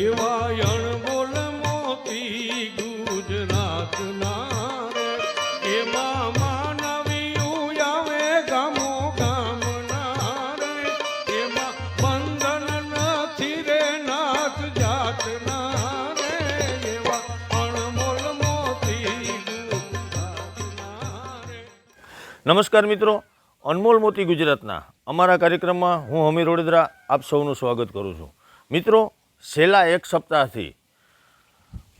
એવા અણમોલ મોતી ગુજરાતના એમાં માનવીયું આવે ગામો ગામના રે એમાં બંધન નથી નમસ્કાર મિત્રો, અનમોલ મોતી ગુજરાતના અમારા કાર્યક્રમમાં હું હમીર વડોદરા આપ સૌનું સ્વાગત કરું છું. મિત્રો છેલ્લા એક સપ્તાહથી,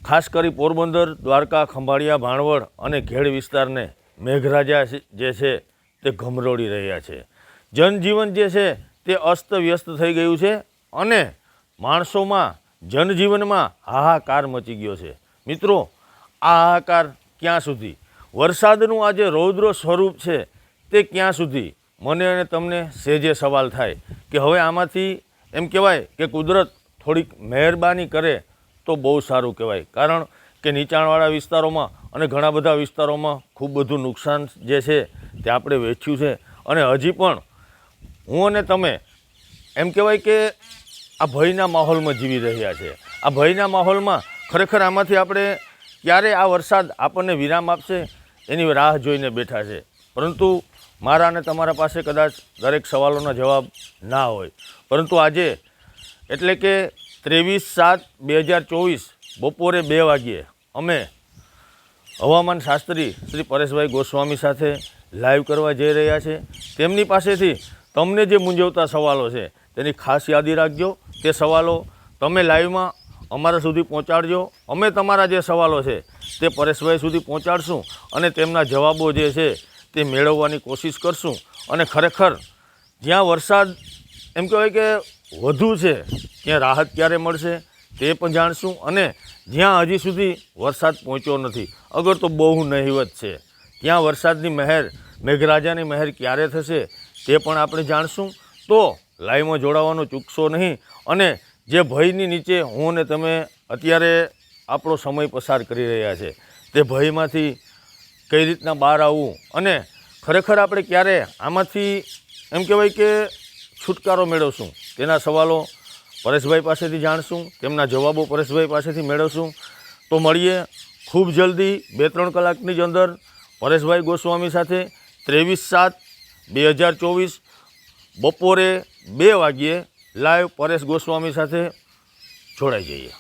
ખાસ કરી પોરબંદર, દ્વારકા, ખંભાળિયા, ભાણવડ અને ઘેડ વિસ્તારને મેઘરાજા જે છે તે ગમરોડી રહ્યા છે. જનજીવન જે છે તે અસ્તવ્યસ્ત થઈ ગયું છે અને માણસોમાં જનજીવનમાં હાહાકાર મચી ગયો છે. મિત્રો, આ હાહાકાર ક્યાં સુધી? વરસાદનું આ જે રૌદ્ર સ્વરૂપ છે તે ક્યાં સુધી? મને અને તમને સેજે સવાલ થાય કે હવે આમાંથી એમ કહેવાય કે કુદરત થોડીક મહેરબાની કરે તો બહુ સારું કહેવાય. કારણ કે નીચાણવાળા વિસ્તારોમાં અને ઘણા બધા વિસ્તારોમાં ખૂબ બધું નુકસાન જે છે તે આપણે વેચ્યું છે. અને હજી પણ હું અને તમે એમ કહેવાય કે આ ભયના માહોલમાં જીવી રહ્યા છે. આ ભયના માહોલમાં ખરેખર આમાંથી આપણે ક્યારે આ વરસાદ આપણને વિરામ આપશે એની રાહ જોઈને બેઠા છે. પરંતુ મારા અને તમારા પાસે કદાચ દરેક સવાલોના જવાબ ના હોય. પરંતુ આજે એટલે કે ત્રેવીસ સાત બે હજાર ચોવીસ બપોરે બે વાગ્યે અમે હવામાન શાસ્ત્રી શ્રી પરેશભાઈ ગોસ્વામી સાથે લાઈવ કરવા જઈ રહ્યા છે. તેમની પાસેથી તમને જે મૂંઝવતા સવાલો છે, તેની ખાસ યાદી રાખજો. તે સવાલો તમે લાઈવમાં અમારા સુધી પહોંચાડજો. અમે તમારા જે સવાલો છે, તે પરેશભાઈ સુધી પહોંચાડશું અને તેમના જવાબો જે છે, તે મેળવવાની કોશિશ કરશું. અને ખરેખર જ્યાં વરસાદ, એમ કહેવાય કે વધુ છે. ત્યાં રાહત ક્યારે મળશે તે પણ જાણશું અને જ્યાં હજી સુધી વરસાદ પહોંચ્યો નથી. અગર તો બહુ નહિવત છે. ત્યાં વરસાદની મહેર, મેઘરાજાની મહેર ક્યારે થશે તે પણ આપણે જાણશું. તો લાઈવમાં જોડાવાનું ચૂકશો નહીં અને જે ભયની નીચે હું અને તમે અત્યારે આપણો સમય પસાર કરી રહ્યા છે, તે ભયમાંથી કઈ રીતના બહાર આવવું અને ખરેખર આપણે ક્યારે આમાંથી એમ કહેવાય કે છુટકારો મેળવશું. તેના સવાલો પરેશભાઈ પાસેથી જાણશું, તેમના જવાબો પરેશભાઈ પાસેથી મેળવશું. તો મળીએ ખૂબ જલ્દી બે ત્રણ કલાકની જ અંદર પરેશભાઈ ગોસ્વામી સાથે ત્રેવીસ સાત બે હજાર ચોવીસ બપોરે બે વાગ્યે લાઈવ પરેશ ગોસ્વામી સાથે જોડાઈ જઈએ.